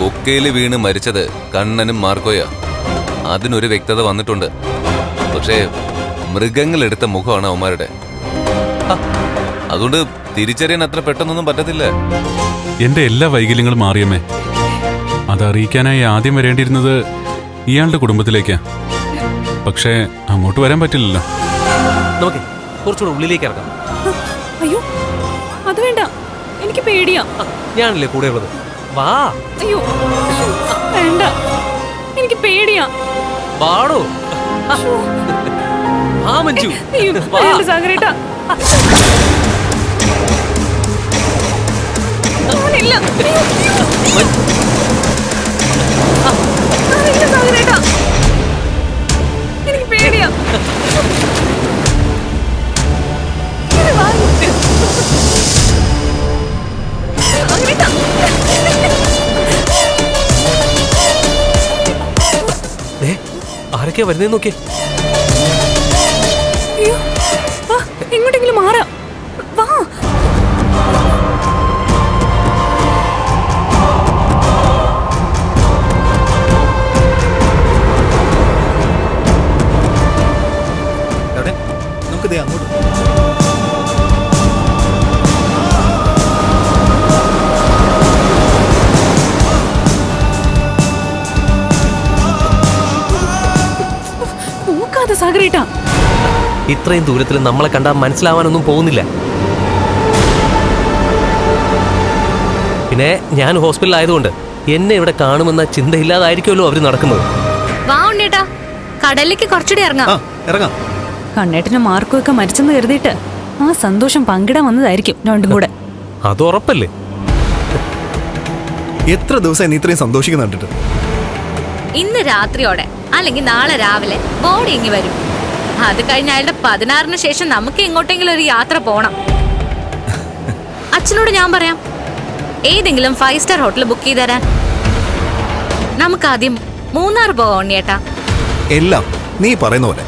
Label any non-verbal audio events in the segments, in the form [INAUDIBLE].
കൊക്കയിൽ വീണ് മരിച്ചത് കണ്ണനും മാർക്കോയാ. അതിനൊരു വ്യക്തത വന്നിട്ടുണ്ട്. പക്ഷേ മൃഗങ്ങളെടുത്ത മുഖമാണ് അവന്മാരുടെ. അതുകൊണ്ട് തിരിച്ചറിയാൻ അത്ര പെട്ടെന്നൊന്നും പറ്റത്തില്ല. എന്റെ എല്ലാ വൈകല്യങ്ങളും മാറിയമ്മേ. അതറിയിക്കാനായി ആദ്യം വരേണ്ടിയിരുന്നത് ഇയാളുടെ കുടുംബത്തിലേക്കാ. പക്ഷേ അങ്ങോട്ട് വരാൻ പറ്റില്ലല്ലോ. നമുക്ക് കുറച്ചുകൂടെ ഉള്ളിലേക്ക് ഇറങ്ങാം. അയ്യോ അത് വേണ്ട. എനിക്ക് പേടിയാ. ഞാനല്ലേ കൂടെ ഉള്ളത്? വാ. അയ്യോ വേണ്ട. എനിക്ക് പേടിയാ. വാടോ വാ മഞ്ജു. വാ. സാഗരേട്ടാ. [LAUGHS] അയ്യോ. അവനില്ല ആരൊക്കെയാ വരുന്നേ നോക്കിയേ. വാ എങ്ങോട്ടെങ്കിലും മാറാം. വാ. എവിടെ? നമുക്ക് ദേ അങ്ങോട്ട്. നോക്കാതെ സാഗരേട്ടാ. ഇത്രയും ദൂരത്തിൽ നമ്മളെ കണ്ടാൽ മനസ്സിലാവാനൊന്നും പോകുന്നില്ല. പിന്നെ ഞാൻ ഹോസ്പിറ്റലിലായതുകൊണ്ട് എന്നെ ഇവിടെ കാണുമെന്ന ചിന്തയില്ലാതായിരിക്കുമല്ലോ അവർ നടക്കുന്നത്. വാ ഉണ്ണേട്ടാ കടലിലേക്ക് കുറച്ചുകൂടി ഇറങ്ങാം. ആ ഇറങ്ങാം. കണ്ണേട്ടനും മാർക്കും ഒക്കെ മരിച്ചെന്ന് കരുതിയിട്ട് ആ സന്തോഷം പങ്കിടാൻ വന്നതായിരിക്കും രണ്ടും കൂടെ. അത് ഉറപ്പല്ലേ? എത്ര ദിവസം നീ ഇത്രയും സന്തോഷിക്കുന്ന കണ്ടിട്ട്? ഇന്ന് രാത്രിയോടെ. അല്ലെങ്കിൽ നാളെ രാവിലെ ബോഡി ഇങ്ങി വരും. അത് കഴിഞ്ഞ് അയാളുടെ പതിനാറിന് ശേഷം നമുക്ക് എങ്ങോട്ടെങ്കിലും ഒരു യാത്ര പോണം. അച്ഛനോട് ഞാൻ പറയാം ഏതെങ്കിലും ഫൈവ് സ്റ്റാർ ഹോട്ടൽ ബുക്ക് ചെയ്ത് തരാൻ. നമുക്ക് ആദ്യം മൂന്നാർ പോവാം ഏട്ടാ എല്ലാം നീ പറയുന്ന പോലെ.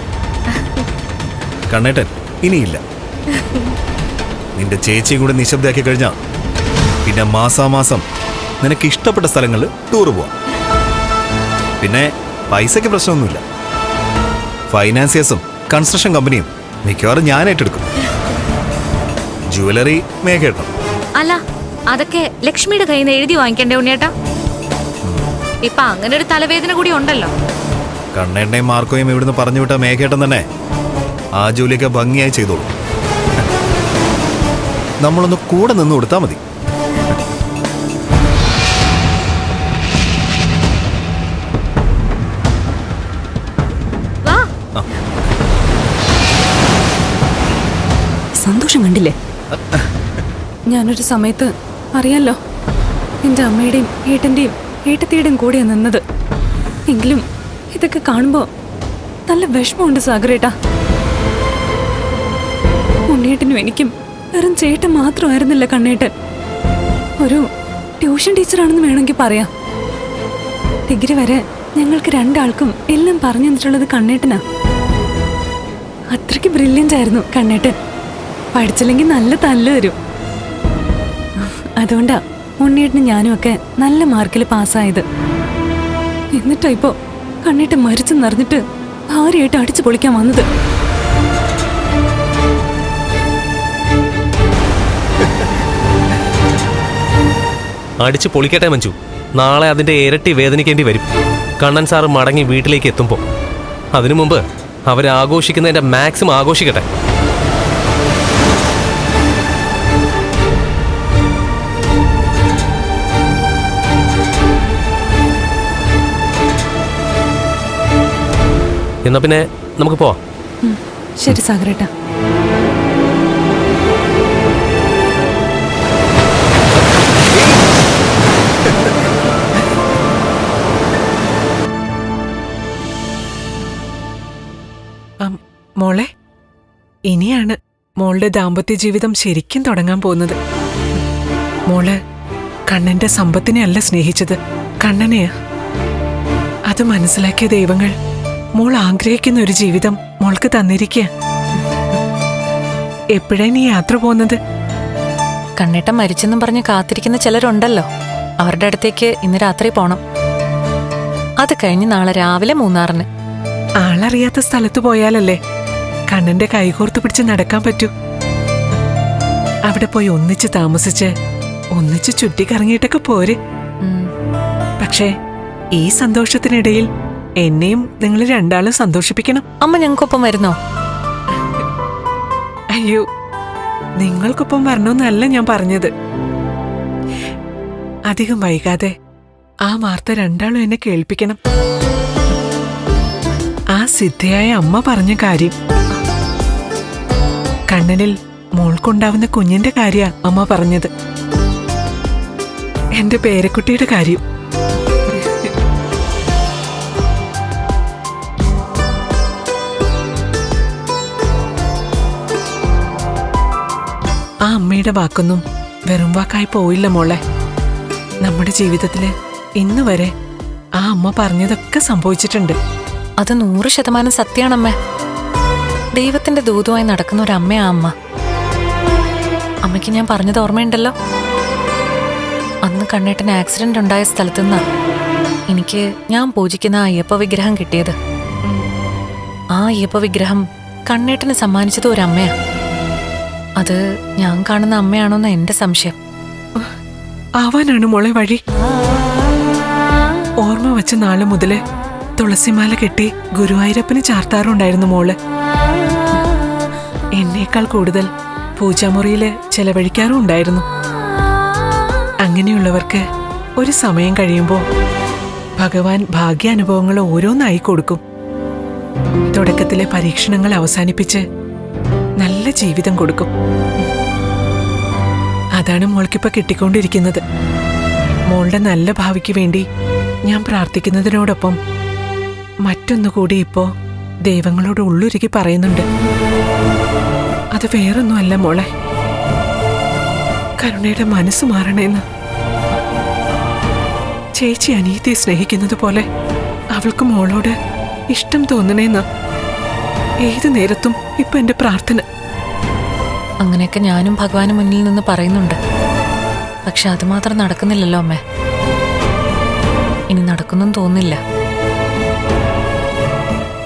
കണ്ണേട്ടൻ ഇനിയില്ല. നിന്റെ ചേച്ചിയും കൂടെ നിശബ്ദയാക്കി കഴിഞ്ഞാ പിന്നെ മാസാമാസം നിനക്ക് ഇഷ്ടപ്പെട്ട സ്ഥലങ്ങളിൽ ടൂർ പോവാം. പിന്നെ പൈസയ്ക്ക് പ്രശ്നമൊന്നുമില്ല. ഫൈനാൻസിയേഴ്സും കൺസ്ട്രക്ഷൻ കമ്പനിയും മിക്കവാറും ഞാൻ ഏറ്റെടുക്കും ജുവലറി മേഘേട്ടം അല്ല അതൊക്കെ ലക്ഷ്മിയുടെ കയ്യിൽ നിന്ന് എഴുതി വാങ്ങിക്കണ്ടേ ഉണ്ണിയേട്ടാ? ഇപ്പൊ അങ്ങനെ ഒരു തലവേദന കൂടി ഉണ്ടല്ലോ. കണ്ണേണ്ണയും മാർക്കോയും ഇവിടുന്ന് പറഞ്ഞു വിട്ട മേഘേട്ടൻ തന്നെ ആ ജോലിയൊക്കെ ഭംഗിയായി ചെയ്തോളൂ. നമ്മളൊന്ന് കൂടെ നിന്ന് കൊടുത്താൽ മതി. കണ്ടില്ലേ? ഞാനൊരു സമയത്ത് അറിയാലോ എന്റെ അമ്മയുടെയും ഏട്ടന്റെയും ഏട്ടത്തിയുടെയും കൂടെയാണ് നിന്നത്. എങ്കിലും ഇതൊക്കെ കാണുമ്പോൾ നല്ല വിഷമമുണ്ട് സാഗരേട്ടാ. ഉണ്ണേട്ടനും എനിക്കും വെറും ചേട്ടൻ മാത്രമായിരുന്നില്ല കണ്ണേട്ടൻ. ഒരു ട്യൂഷൻ ടീച്ചറാണെന്ന് വേണമെങ്കിൽ പറയാം. ഡിഗ്രി വരെ ഞങ്ങൾക്ക് രണ്ടാൾക്കും എല്ലാം പറഞ്ഞു തന്നിട്ടുള്ളത് കണ്ണേട്ടനാ. അത്രയ്ക്ക് ബ്രില്യന്റ് ആയിരുന്നു കണ്ണേട്ടൻ. പഠിച്ചില്ലെങ്കിൽ നല്ല തല്ല് വരും അതുകൊണ്ടാ ഉണ്ണിയേട്ടന് ഞാനും ഒക്കെ നല്ല മാർക്കിൽ പാസ്സായത്. എന്നിട്ടാ ഇപ്പോ കണ്ണിട്ട് മരിച്ചു നിറഞ്ഞിട്ട് ഭാര്യയായിട്ട് അടിച്ചു പൊളിക്കാൻ വന്നത്. അടിച്ചു പൊളിക്കട്ടെ മഞ്ജു. നാളെ അതിന്റെ ഇരട്ടി വേദനിക്കേണ്ടി വരും. കണ്ണൻ സാറ് മടങ്ങി വീട്ടിലേക്ക് എത്തുമ്പോൾ അതിനു മുമ്പ് അവരാഘോഷിക്കുന്നതിന്റെ മാക്സിമം ആഘോഷിക്കട്ടെ. എന്നാ പിന്നെ നമുക്ക് പോവാം. ശരി സാഗരേട്ടാ. മോളെ ഇനിയാണ് മോളുടെ ദാമ്പത്യ ജീവിതം ശരിക്കും തുടങ്ങാൻ പോകുന്നത്. മോൾ കണ്ണന്റെ സമ്പത്തിനെ അല്ല സ്നേഹിച്ചത് കണ്ണനെയാ. അത് മനസ്സിലാക്കിയ ദൈവങ്ങൾ മോൾ ആഗ്രഹിക്കുന്ന ഒരു ജീവിതം മോൾക്ക് തന്നിരിക്കുക എപ്പോഴാ നീ യാത്ര പോകുന്നത്? കണ്ണേട്ടം മരിച്ചെന്നും പറഞ്ഞ് കാത്തിരിക്കുന്ന ചിലരുണ്ടല്ലോ. അവരുടെ അടുത്തേക്ക് ഇന്ന് രാത്രി പോണം. അത് കഴിഞ്ഞ് നാളെ രാവിലെ മൂന്നാറിന്. ആളറിയാത്ത സ്ഥലത്ത് പോയാലല്ലേ? കണ്ണന്റെ കൈകോർത്ത് പിടിച്ച് നടക്കാൻ പറ്റൂ. അവിടെ പോയി ഒന്നിച്ച് താമസിച്ച് ഒന്നിച്ച് ചുറ്റിക്കറങ്ങിയിട്ടൊക്കെ പോരെ. പക്ഷേ ഈ സന്തോഷത്തിനിടയിൽ എന്നെയും നിങ്ങൾ രണ്ടാളും സന്തോഷിപ്പിക്കണം. അമ്മ ഞങ്ങൾക്കൊപ്പം വരുന്നോ? അയ്യോ നിങ്ങൾക്കൊപ്പം വരണമെന്നല്ല ഞാൻ പറഞ്ഞത്. അധികം വൈകാതെ ആ വാർത്ത രണ്ടാളും എന്നെ കേൾപ്പിക്കണം. ആ സിദ്ധയായ അമ്മ പറഞ്ഞ കാര്യം. കണ്ണനിൽ മോൾക്കുണ്ടാവുന്ന കുഞ്ഞിന്റെ കാര്യ അമ്മ പറഞ്ഞത്. എന്റെ പേരക്കുട്ടിയുടെ കാര്യം. അമ്മയുടെ വാക്കൊന്നും വെറും വാക്കായി പോയില്ല മോളെ. നമ്മുടെ ജീവിതത്തിൽ ഇന്ന് വരെ ആ അമ്മ പറഞ്ഞതൊക്കെ സംഭവിച്ചിട്ടുണ്ട്. അത് നൂറ് ശതമാനം സത്യമാണമ്മ. ദൈവത്തിന്റെ ദൂതുമായി നടക്കുന്ന ഒരു അമ്മയാ അമ്മ. അമ്മയ്ക്ക് ഞാൻ പറഞ്ഞത് ഓർമ്മയുണ്ടല്ലോ? അന്ന് കണ്ണേട്ടന് ആക്സിഡന്റ് ഉണ്ടായ സ്ഥലത്തുനിന്നാ എനിക്ക് ഞാൻ പൂജിക്കുന്ന ആ അയ്യപ്പ വിഗ്രഹം കിട്ടിയത്. ആ അയ്യപ്പ വിഗ്രഹം കണ്ണേട്ടന് സമ്മാനിച്ചത് ഒരു അമ്മയാ. അത് ഞാൻ കാണുന്ന അമ്മയാണോന്ന് എന്റെ സംശയം. ആവാനാണ് മോളെ വഴി. ഓർമ്മ വെച്ച നാളെ മുതൽ തുളസിമാല കെട്ടി ഗുരുവായൂരപ്പന് ചാർത്താറുണ്ടായിരുന്നു മോൾ. എന്നേക്കാൾ കൂടുതൽ പൂജാമുറിയിൽ ചെലവഴിക്കാറും ഉണ്ടായിരുന്നു. അങ്ങനെയുള്ളവർക്ക് ഒരു സമയം കഴിയുമ്പോൾ ഭഗവാൻ ഭാഗ്യാനുഭവങ്ങൾ ഓരോന്നായി കൊടുക്കും. തുടക്കത്തിലെ പരീക്ഷണങ്ങൾ അവസാനിപ്പിച്ച് നല്ല ജീവിതം കൊടുക്കും. അതാണ് മോൾക്കിപ്പോ കിട്ടിക്കൊണ്ടിരിക്കുന്നത്. മോളുടെ നല്ല ഭാവിക്ക് വേണ്ടി ഞാൻ പ്രാർത്ഥിക്കുന്നതിനോടൊപ്പം മറ്റൊന്നുകൂടി ഇപ്പോ ദൈവങ്ങളോട് ഉള്ളുരുകി പറയുന്നുണ്ട്. അത് വേറൊന്നുമല്ല മോളെ. കരുണയുടെ മനസ്സ് മാറണേന്ന്. ചേച്ചി അനിയത്തെ സ്നേഹിക്കുന്നത് പോലെ അവൾക്ക് മോളോട് ഇഷ്ടം തോന്നണേന്ന്. ഏത് നേരത്തും ഇപ്പൊ എന്റെ പ്രാർത്ഥന. അങ്ങനെയൊക്കെ ഞാനും ഭഗവാന് മുന്നിൽ നിന്ന് പറയുന്നുണ്ട്. പക്ഷെ അതുമാത്രം നടക്കുന്നില്ലല്ലോ അമ്മേ. ഇനി നടക്കുന്നും തോന്നില്ല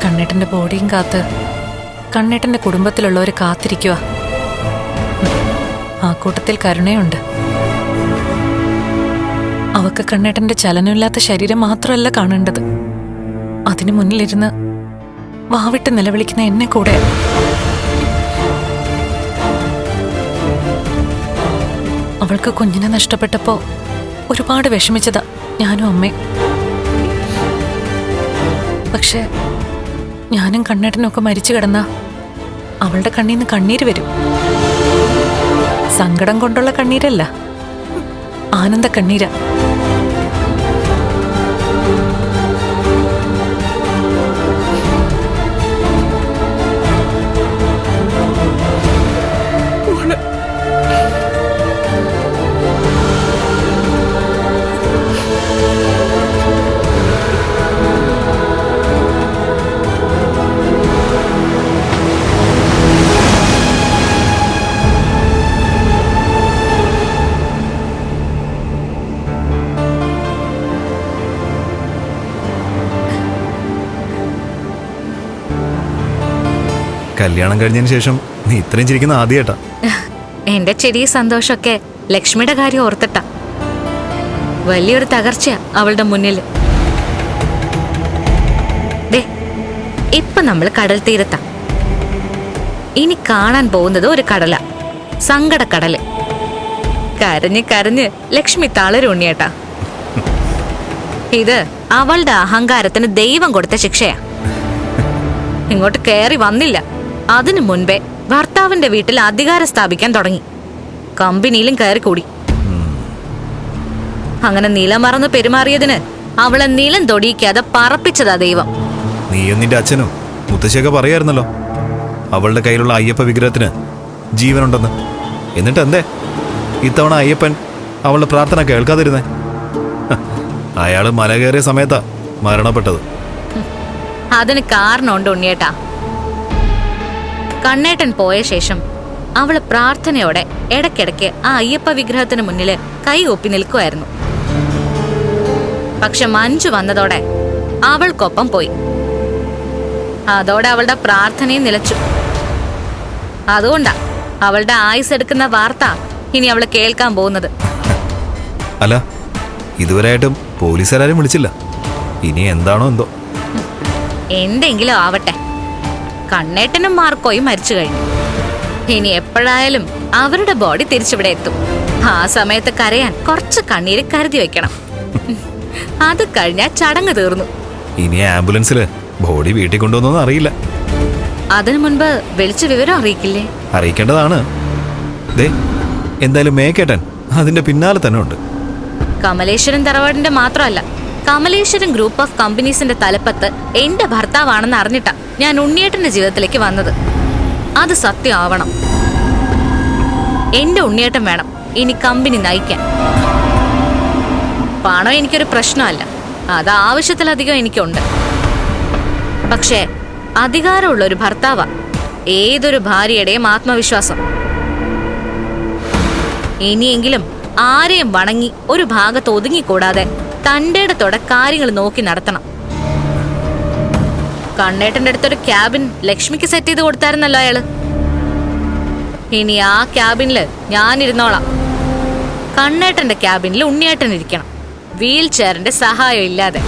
കണ്ണേട്ടന്റെ ബോഡിയും കാത്ത് കണ്ണേട്ടന്റെ കുടുംബത്തിലുള്ളവർ കാത്തിരിക്കുക ആ കൂട്ടത്തിൽ കരുണയുണ്ട്. അവക്ക് കണ്ണേട്ടന്റെ ചലനമില്ലാത്ത ശരീരം മാത്രമല്ല കാണേണ്ടത്. അതിനു മുന്നിലിരുന്ന് വാവിട്ട് നിലവിളിക്കുന്ന എന്നെ കൂടെ. അവൾക്ക് കുഞ്ഞിനെ നഷ്ടപ്പെട്ടപ്പോ ഒരുപാട് വിഷമിച്ചതാ ഞാനും അമ്മയും. പക്ഷെ ഞാനും കണ്ണേട്ടനൊക്കെ മരിച്ചു കിടന്ന അവളുടെ നിന്ന് കണ്ണീര് വരും. സങ്കടം കൊണ്ടുള്ള കണ്ണീരല്ല ആനന്ദ കണ്ണീരാ. കല്യാണം കഴിഞ്ഞതിന് ശേഷം നീ ഇത്രയും ചിരിക്കുന്ന ആദ്യമായിട്ടാ എന്റെ ചെറിയ സന്തോഷമൊക്കെ ലക്ഷ്മിയുടെ കാര്യം ഓർത്തിട്ടാ. വലിയൊരു തകർച്ചയാ അവളുടെ മുന്നിൽ ദേ ഇപ്പൊ നമ്മൾ കടൽ തീരത്താ. ഇനി കാണാൻ പോകുന്നത് ഒരു കടല സങ്കടക്കടൽ. കരഞ്ഞ് കരഞ്ഞ് ലക്ഷ്മി തളരുണ്ണിയേട്ടാ ഇത് അവളുടെ അഹങ്കാരത്തിന് ദൈവം കൊടുത്ത ശിക്ഷയാ. ഇങ്ങോട്ട് കയറി വന്നില്ല. അതിനു മുൻപേ ഭർത്താവിന്റെ വീട്ടിൽ അധികാരം സ്ഥാപിക്കാൻ തുടങ്ങി. കമ്പനിയിലും കയറി കൂടി അങ്ങനെ നിലം മറന്ന് പെരുമാറിയതിന് അവളെ നിലം തൊടിയിക്കാതെ പറപ്പിച്ചതാ ദൈവം. നീയും നിന്റെ അച്ഛനും മുത്തശ്ശിയൊക്കെ പറയായിരുന്നല്ലോ. അവളുടെ കയ്യിലുള്ള അയ്യപ്പ വിഗ്രഹത്തിന് ജീവനുണ്ടെന്ന്. എന്നിട്ട് എന്തേ? ഇത്തവണ അയ്യപ്പൻ അവളുടെ പ്രാർത്ഥന കേൾക്കാതിരുന്നേ? അയാൾ മല കയറിയ സമയത്താ മരണപ്പെട്ടത്. അതിന് കാരണമുണ്ട് ഉണ്ണിയേട്ടാ. കണ്ണേട്ടൻ പോയ ശേഷം അവൾ പ്രാർത്ഥനയോടെ ഇടയ്ക്കിടയ്ക്ക് ആ അയ്യപ്പ വിഗ്രഹത്തിന് മുന്നിൽ കൈ ഒപ്പി നിൽക്കുമായിരുന്നു പക്ഷെ മഞ്ജു വന്നതോടെ അവൾക്കൊപ്പം പോയി. അതോടെ അവളുടെ പ്രാർത്ഥനയും നിലച്ചു. അതുകൊണ്ടാ അവളുടെ ആയുസ് എടുക്കുന്ന വാർത്ത ഇനി അവൾ കേൾക്കാൻ പോകുന്നത്. അല്ല ഇതുവരെയായിട്ടും പോലീസുകാരും വിളിച്ചില്ല. ഇനി എന്താണോ എന്തോ. എന്തെങ്കിലും ആവട്ടെ. കണ്ണേട്ടനും മാർക്കോയും മരിച്ചു കഴിഞ്ഞു. ഇനി എപ്പോഴായാലും അവരുടെ ബോഡി തിരിച്ചിവിടെ എത്തും. ആ സമയത്ത് കരയാൻ കുറച്ച് കണ്ണീര് കരുതി വെക്കണം. അത് കഴിഞ്ഞാൽ ചടങ്ങ് തീർന്നു. ഇനി ആംബുലൻസിൽ ബോഡി വീട്ടിൽ കൊണ്ടുവന്നു അറിയില്ല. അതിനു മുൻപ് വിളിച്ച് വിവരം അറിയിക്കില്ലേ? അറിയിക്കേണ്ടതാണ്. എന്തായാലും മേക്കേട്ടൻ അതിന്റെ പിന്നാലെ തന്നെ ഉണ്ട്. കമലേശ്വരൻ തറവാടിന്റെ മാത്രമല്ല കമലേശ്വരൻ ഗ്രൂപ്പ് ഓഫ് കമ്പനീസിന്റെ തലപ്പത്ത് എന്റെ ഭർത്താവാണെന്ന് അറിഞ്ഞിട്ടാ ഞാൻ ഉണ്ണിയേട്ടന്റെ ജീവിതത്തിലേക്ക് വന്നത്. അത് സത്യമാവണം. എന്റെ ഉണ്ണിയേട്ടൻ വേണം ഇനി കമ്പനി നയിക്കാൻ. പണം എനിക്കൊരു പ്രശ്നമല്ല. അത് ആവശ്യത്തിലധികം എനിക്കുണ്ട്. പക്ഷേ അധികാരമുള്ള ഒരു ഭർത്താവ ഏതൊരു ഭാര്യയുടെയും ആത്മവിശ്വാസം. ഇനിയെങ്കിലും ആരെയും വണങ്ങി ഒരു ഭാഗത്ത് ഒതുങ്ങിക്കൂടാതെ തന്റെ ഇടത്തോടെ കാര്യങ്ങൾ നോക്കി നടത്തണം. കണ്ണേട്ടന്റെ അടുത്തൊരു ക്യാബിൻ ലക്ഷ്മിക്ക് സെറ്റ് ചെയ്ത് കൊടുത്തായിരുന്നല്ലോ അയാൾ. ഇനി ആ ക്യാബിനിൽ ഞാനിരുന്നോളാം. കണ്ണേട്ടന്റെ ക്യാബിനിൽ ഉണ്ണിയേട്ടൻ ഇരിക്കണം. വീൽ ചെയറിന്റെ സഹായം ഇല്ലാതെ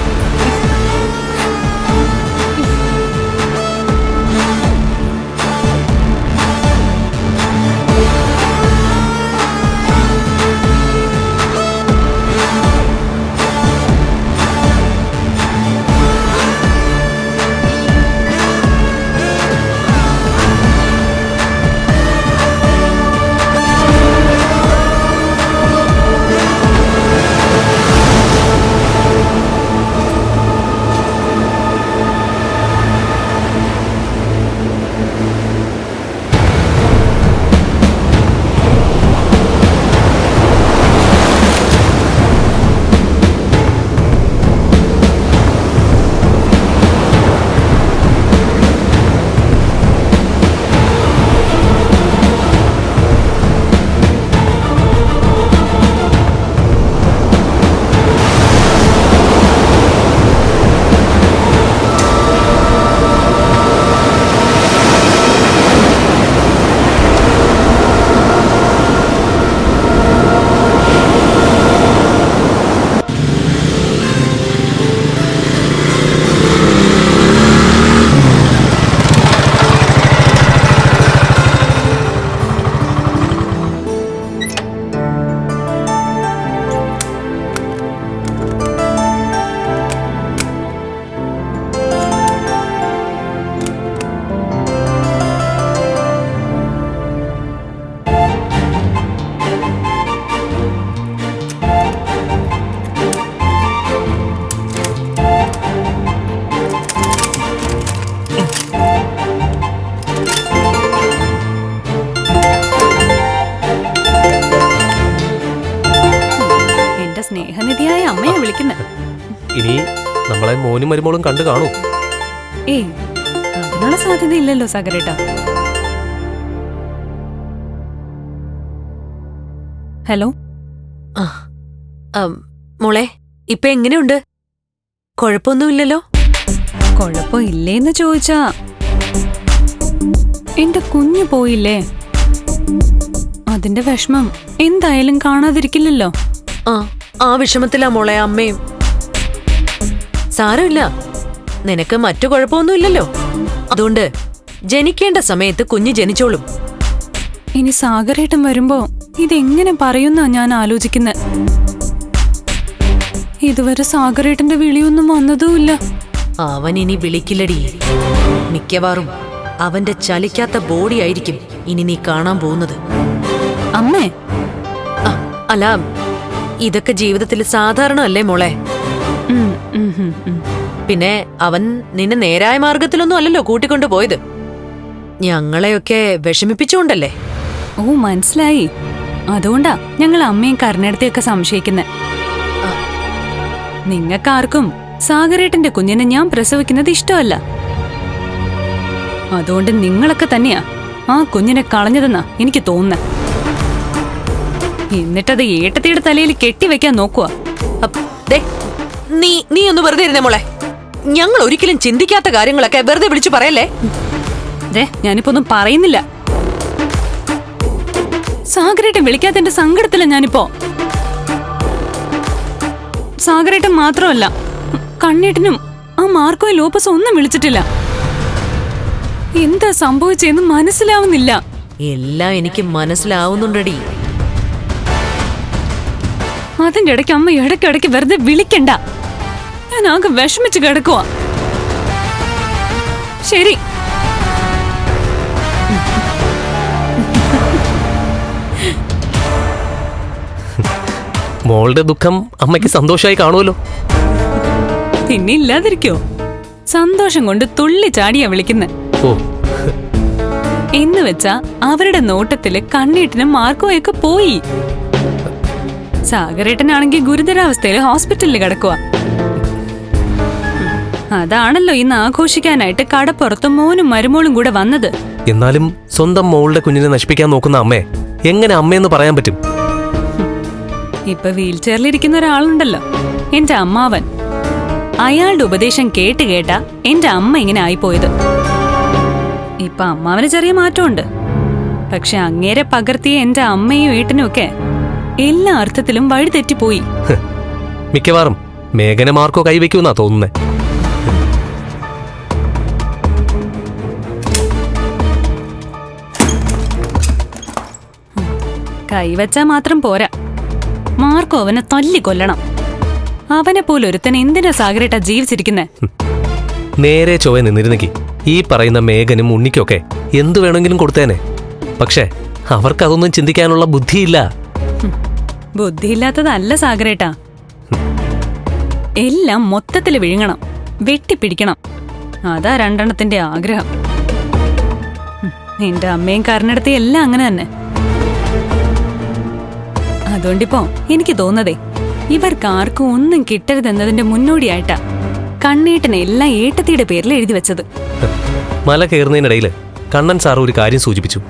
കാണൂ. ഏ അതിനുള്ള സാധ്യത ഇല്ലല്ലോ സാഗരേട്ട. ഹലോ? ആ അം, മോളെ ഇപ്പൊ എങ്ങനെയുണ്ട്? കുഴപ്പമൊന്നുമില്ലല്ലോ കൊഴപ്പം ഇല്ലേന്ന് ചോദിച്ചാ എന്റെ കുഞ്ഞു പോയില്ലേ? അതിന്റെ വിഷമം എന്തായാലും കാണാതിരിക്കില്ലല്ലോ. ആ ആ വിഷമത്തിലാ മോളെ അമ്മയും. സാരമില്ല. നിനക്ക് മറ്റു കുഴപ്പമൊന്നുമില്ലല്ലോ. അതുകൊണ്ട് ജനിക്കേണ്ട സമയത്ത് കുഞ്ഞ് ജനിച്ചോളും. ഇനി സാഗരേട്ടൻ വരുമ്പോ ഇതെങ്ങനെ പറയുന്ന ഞാൻ ആലോചിക്കുന്നത് ഇതുവരെ സാഗരേട്ടന്റെ വിളിയൊന്നും വന്നതുമില്ല. അവൻ ഇനി വിളിക്കില്ലടി. മിക്കവാറും അവന്റെ ചലിക്കാത്ത ബോഡി ആയിരിക്കും ഇനി നീ കാണാൻ പോകുന്നത്. അമ്മേ. അല്ല ഇതൊക്കെ ജീവിതത്തിൽ സാധാരണ അല്ലേ മോളെ? ഉം, ഉം, ഉം, ഉം. പിന്നെ അവൻ നിന്നെ നേരായ മാർഗത്തിലൊന്നും അല്ലല്ലോ കൂട്ടിക്കൊണ്ടു പോയത്. ഞങ്ങളെയൊക്കെ വിഷമിപ്പിച്ചുകൊണ്ടല്ലേ? ഓ മനസ്സിലായി. അതുകൊണ്ടാ ഞങ്ങൾ അമ്മയും കരുണേടത്തെയൊക്കെ സംശയിക്കുന്നത് നിങ്ങൾക്കാർക്കും സാഗരേട്ടന്റെ കുഞ്ഞിനെ ഞാൻ പ്രസവിക്കുന്നത് ഇഷ്ടമല്ല. അതുകൊണ്ട് നിങ്ങളൊക്കെ തന്നെയാ ആ കുഞ്ഞിനെ കളഞ്ഞതെന്നാ എനിക്ക് തോന്നുന്നത് എന്നിട്ടത് ഏട്ടത്തിയുടെ തലയിൽ കെട്ടിവെക്കാൻ നോക്കുക നീ നീ ഒന്ന് വെറുതെ ഇരുന്നേ മോളെ. ഞങ്ങൾ ഒരിക്കലും ചിന്തിക്കാത്ത കാര്യങ്ങളൊക്കെ വെറുതെ വിളിച്ചു പറയല്ലേ? ദേ ഞാനിപ്പോ ഒന്നും പറയുന്നില്ല. സാഗരേട്ടൻ വിളിക്കാത്തതിന്റെ സങ്കടത്തില്ല ഞാനിപ്പോ. സാഗരേട്ടൻ മാത്രമല്ല കണ്ണേട്ടനും ആ മാർക്കോ ലോപ്പസ് ഒന്നും വിളിച്ചിട്ടില്ല. എന്താ സംഭവിച്ചെന്ന് മനസ്സിലാവുന്നില്ല. എല്ലാം എനിക്ക് മനസ്സിലാവുന്നുണ്ടടി. അതിന്റെ ഇടയ്ക്ക് അമ്മ ഇടയ്ക്കിടയ്ക്ക് വെറുതെ വിളിക്കണ്ട. ഞാൻ ആകെ വിഷമിച്ച് കിടക്കുവാ. ശരി. മോളുടെ ദുഃഖം അമ്മയ്ക്ക് സന്തോഷമായി കാണുമല്ലോ. പിന്നെ ഇല്ലാതിരിക്കോ? സന്തോഷം കൊണ്ട് തുള്ളി ചാടിയാ വിളിക്കുന്നെ. ഓ. എന്ന് വെച്ചാ അവരുടെ നോട്ടത്തിൽ കണ്ണീട്ടിനും മാർക്കോയൊക്കെ പോയി. സാഗരേട്ടനാണെങ്കിൽ ഗുരുതരാവസ്ഥയിൽ ഹോസ്പിറ്റലിൽ കിടക്കുക അതാണല്ലോ ഇന്ന് ആഘോഷിക്കാനായിട്ട് കടപ്പുറത്ത് മോനും മരുമോളും കൂടെ വന്നത്. എന്നാലും സ്വന്തം മോളുടെ കുഞ്ഞിനെ നശിപ്പിക്കാൻ നോക്കുന്ന അമ്മേ എങ്ങനെ അമ്മയെന്ന് പറയാൻ പറ്റും? ഇപ്പൊ വീൽ ചെയറിലിരിക്കുന്ന ഒരാളുണ്ടല്ലോ എന്റെ അമ്മാവൻ. അയാളുടെ ഉപദേശം കേട്ട് കേട്ടാ എന്റെ അമ്മ ഇങ്ങനെ ആയിപ്പോയത്. ഇപ്പൊ അമ്മാവന് ചെറിയ മാറ്റമുണ്ട്. പക്ഷെ അങ്ങേരെ പകർത്തിയ എന്റെ അമ്മയും ഏട്ടനും ഒക്കെ എല്ലാ അർത്ഥത്തിലും വഴിതെറ്റിപ്പോയി. മിക്കവാറും മേഘന മാർക്കോ കൈവയ്ക്കുമെന്നാ തോന്നുന്നേ. കൈവച്ചാ മാത്രം പോരാ. മാർക്കോ അവനെ തല്ലിക്കൊല്ലണം അവനെ പോലൊരുത്തൻ എന്തിനാ സാഗരേട്ടാ ജീവിച്ചിരിക്കുന്നെ? നേരെ ചൊവ്വ നിന്നിരുന്നെങ്കിൽ ഈ പറയുന്ന മേഘനും ഉണ്ണിക്കൊക്കെ എന്തു വേണമെങ്കിലും കൊടുത്തേനെ. പക്ഷേ അവർക്കതൊന്നും ചിന്തിക്കാനുള്ള ബുദ്ധിയില്ല. ബുദ്ധിയില്ലാത്തതല്ല സാഗരേട്ടാ. എല്ലാം മൊത്തത്തിൽ വിഴുങ്ങണം വെട്ടിപ്പിടിക്കണം. അതാ രണ്ടെണ്ണത്തിന്റെ ആഗ്രഹം. നിന്റെ അമ്മയും കാരനടുത്ത് എല്ലാം അങ്ങനെ തന്നെ. അതുകൊണ്ടിപ്പോ എനിക്ക് തോന്നതേ ഇവർക്ക് ആർക്കും ഒന്നും കിട്ടരുതെന്നതിന്റെ മുന്നോടിയായിട്ടാ കണ്ണേട്ടനെ എല്ലാം ഏട്ടത്തിയുടെ പേരിൽ എഴുതി വെച്ചത്. മല കയറുന്നതിനിടയിൽ കണ്ണൻ സാർ ഒരു കാര്യം സൂചിപ്പിച്ചു.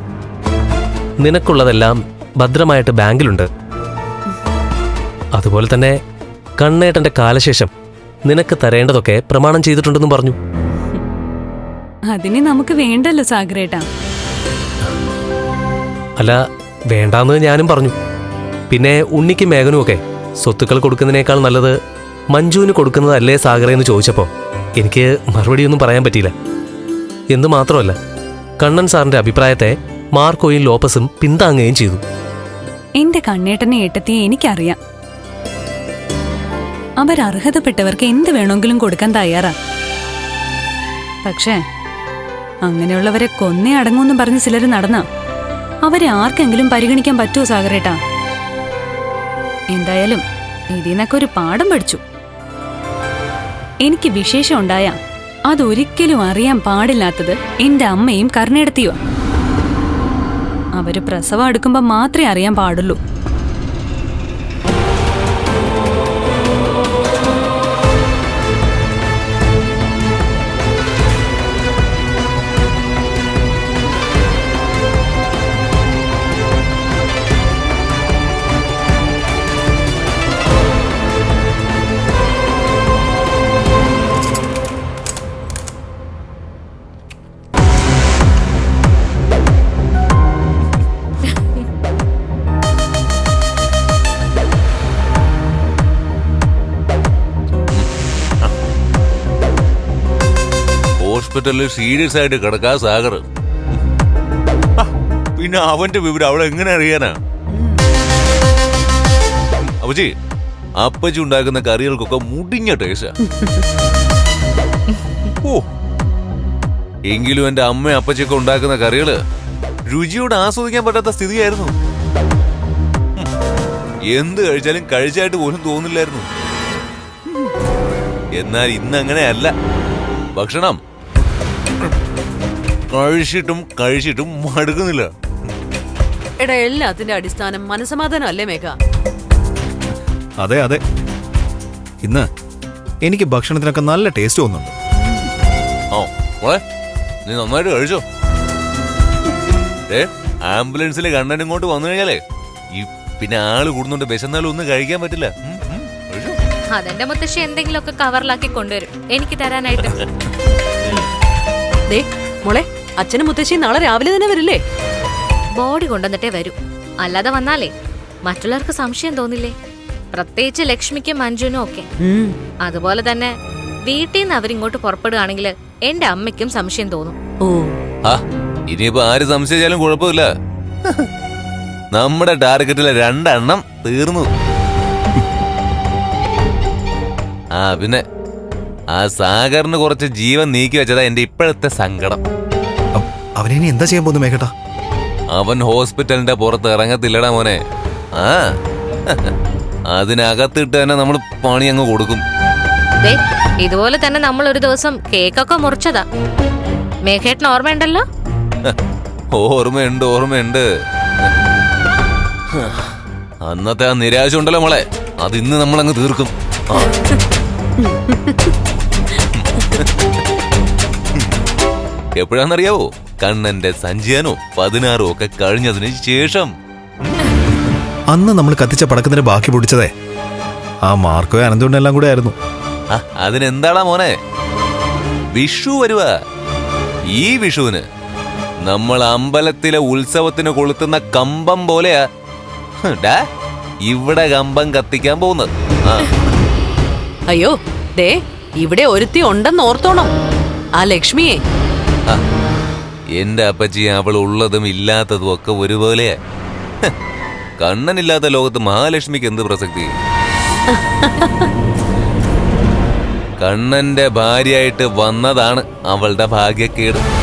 നിനക്കുള്ളതെല്ലാം ഭദ്രമായിട്ട് ബാങ്കിലുണ്ട്. അതുപോലെ തന്നെ കണ്ണേട്ടന്റെ കാലശേഷം നിനക്ക് തരേണ്ടതൊക്കെ പ്രമാണം ചെയ്തിട്ടുണ്ടെന്നും പറഞ്ഞു. അതിന് നമുക്ക് വേണ്ടല്ലോ സാഗരേട്ടാ. അല്ല വേണ്ടാന്ന് ഞാനും പറഞ്ഞു. പിന്നെ ഉണ്ണിക്കും മേഘനും ഒക്കെ സ്വത്തുക്കൾ കൊടുക്കുന്നതിനേക്കാൾ നല്ലത് മഞ്ജുവിന് കൊടുക്കുന്നതല്ലേ സാഗറ എന്ന് ചോദിച്ചപ്പോൾ എനിക്ക് മറുപടിയൊന്നും പറയാൻ പറ്റിയില്ല. എന്ന് മാത്രമല്ല കണ്ണൻ സാറിന്റെ അഭിപ്രായത്തെ മാർക്കോയും ലോപ്പസും പിന്താങ്ങുകയും ചെയ്തു. എന്റെ കണ്ണേട്ടനെ ഏട്ടത്തിയെ എനിക്കറിയാം. അവർ അർഹതപ്പെട്ടവർക്ക് എന്ത് വേണമെങ്കിലും കൊടുക്കാൻ തയ്യാറാ. പക്ഷേ അങ്ങനെയുള്ളവരെ കൊന്നേ അടങ്ങുമെന്ന് പറഞ്ഞ് ചിലർ നടന്ന. അവരെ ആർക്കെങ്കിലും പരിഗണിക്കാൻ പറ്റുമോ സാഗരേട്ടാ? എന്തായാലും ഇതിനൊക്കെ ഒരു പാഠം പഠിച്ചു. എനിക്ക് വിശേഷം ഉണ്ടായ അതൊരിക്കലും അറിയാൻ പാടില്ലാത്തത് എന്റെ അമ്മയും കർണെടുത്തിയോ അവർ പ്രസവം എടുക്കുമ്പോ മാത്രമേ അറിയാൻ പാടുള്ളൂ. ഹോസ്പിറ്റലിൽ സീരിയസ് ആയിട്ട് കിടക്കാ സാഗർ. പിന്നെ അവന്റെ വിവരം അവളെ എങ്ങനെ അറിയാനാ? അപ്പച്ചി അപ്പച്ചി ഉണ്ടാക്കുന്ന കറികൾക്കൊക്കെ മുടിഞ്ഞ ടേസ്റ്റാ. ഓ എങ്കിലും എന്റെ അമ്മ അപ്പച്ചൊക്കെ ഉണ്ടാക്കുന്ന കറികൾ രുചിയോട് ആസ്വദിക്കാൻ പറ്റാത്ത സ്ഥിതിയായിരുന്നു. എന്ത് കഴിച്ചാലും കഴിച്ചായിട്ട് പോലും തോന്നില്ലായിരുന്നു. എന്നാൽ ഇന്ന് അങ്ങനെയല്ല ഭക്ഷണം കഴിച്ചിട്ടും കഴിച്ചിട്ടും മടുക്കുന്നില്ല. എടാ എല്ലാത്തിന്റെ അടിസ്ഥാനം മനസമാധാനം അല്ലേ മേഘ? അതെ അതെ. ഇന്ന് എനിക്ക് ഭക്ഷണത്തിനൊക്കെ നല്ല ടേസ്റ്റ് തോന്നുന്നുണ്ട്. ഓ മോളെ നീ നന്നായിട്ട് കഴിച്ചോ? ഏ ആംബുലൻസിലെ കണ്ണൻ ഇങ്ങോട്ട് വന്നു കഴിഞ്ഞാലേ ഈ പിന്നെ ആൾ കൂടുന്നുണ്ട് വിശന്നാലും ഒന്നും കഴിക്കാൻ പറ്റില്ല. അതെന്റെ മുത്തശ്ശി എന്തെങ്കിലുമൊക്കെ കവറിലാക്കി കൊണ്ടുവരും. എനിക്ക് തരാനായിട്ട്. [LAUGHS] ദേ മോളെ അച്ഛനും മുത്തശ്ശി നാളെ രാവിലെ തന്നെ വരില്ലേ? ബോഡി കൊണ്ടുവന്നിട്ടേ വരൂ. അല്ലാതെ വന്നാലേ മറ്റുള്ളവർക്ക് സംശയം തോന്നില്ലേ? പ്രത്യേകിച്ച് ലക്ഷ്മിക്കും മഞ്ജുനും ഒക്കെ. അതുപോലെ തന്നെ വീട്ടിൽ നിന്ന് അവരിങ്ങോട്ട് പുറപ്പെടുകയാണെങ്കിൽ എന്റെ അമ്മയ്ക്കും സംശയം തോന്നും. ഓ. ആ ഇനിയിപ്പോ ആര് സംശയിച്ചാലും കുഴപ്പമില്ല. നമ്മുടെ ടാർഗറ്റിലെ രണ്ടെണ്ണം തീർന്നു. ആ പിന്നെ ആ സാഗറിന് കുറച്ച് ജീവൻ നീക്കി വെച്ചതാ എന്റെ ഇപ്പോഴത്തെ സങ്കടം. അവനെ ഇനി എന്താ ചെയ്യാൻ പോകുന്നു മേഘട്ട? അവൻ ഹോസ്പിറ്റലിന്റെ പുറത്ത് ഇറങ്ങത്തില്ലടാ മോനെ. ആ അതിനകത്തിട്ട് തന്നെ നമ്മൾ പണി അങ്ങ് കൊടുക്കും. ദേ ഇതുപോലെ തന്നെ നമ്മൾ ഒരു ദിവസം കേക്കൊക്കെ മുറിച്ചതാ. മേഘേട്ടന് ഓർമ്മയുണ്ടല്ലോ? ഓർമ്മയുണ്ട് ഓർമ്മയുണ്ട്. അന്നത്തെ ആ നിരാശ ഉണ്ടല്ലോ മോളെ. അത് ഇന്ന് നമ്മൾ അങ്ങ് തീർക്കും. ആ. [LAUGHS] എപ്പോഴാന്നറിയാവോ കണ്ണന്റെ സഞ്ചയനോ പതിനാറോ ഒക്കെ കഴിഞ്ഞതിന് ശേഷം. അന്ന് നമ്മൾ കത്തിച്ച പടക്കത്തിന് ബാക്കി പൊടിച്ചതേ ആ മാർക്കോ അനന്തുണ്ടെല്ലാം എല്ലാം കൂടെ ആയിരുന്നു. ആ, അതിനെന്താടാ മോനെ? വിഷു വരുവാ. ഈ വിഷുവിന് നമ്മൾ അമ്പലത്തിലെ ഉത്സവത്തിന് കൊളുത്തുന്ന കമ്പം പോലെയാ. ഡാ, ഇവിടെ കമ്പം കത്തിക്കാൻ പോകുന്നത്. അയ്യോ ദേ ഇവിടെ ഒരുത്തി ഉണ്ടെന്ന് ഓർത്തോണം. ആ ലക്ഷ്മിയെ. ആ, എന്റെ അപ്പച്ചി അവൾ ഉള്ളതും ഇല്ലാത്തതും ഒക്കെ ഒരുപോലെ കണ്ണനില്ലാത്ത ലോകത്ത് മഹാലക്ഷ്മിക്ക് എന്ത് പ്രസക്തി? കണ്ണന്റെ ഭാര്യയായിട്ട് വന്നതാണ് അവളുടെ ഭാഗ്യക്കേട്.